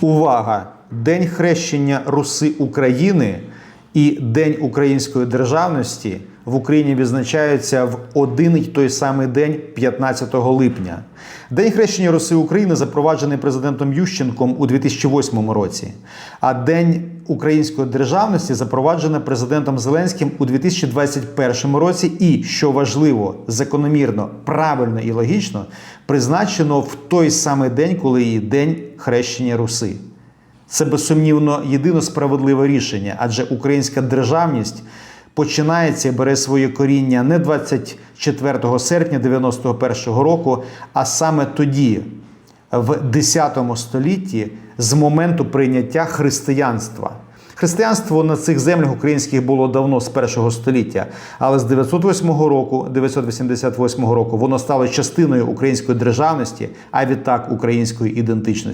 Увага! День хрещення Руси України і День української державності в Україні відзначаються в один й той самий день 15 липня. День хрещення Руси України запроваджений президентом Ющенком у 2008 році, а День української державності запроваджений президентом Зеленським у 2021 році і, що важливо, закономірно, правильно і логічно, призначено в той самий день, коли і День хрещення Руси. Це безсумнівно єдино справедливе рішення, адже українська державність починається і бере своє коріння не 24 серпня 91 року, а саме тоді, в 10 столітті, з моменту прийняття християнства. Християнство на цих землях українських було давно з першого століття, але з 908 року, 988 року воно стало частиною української державності, а відтак української ідентичності.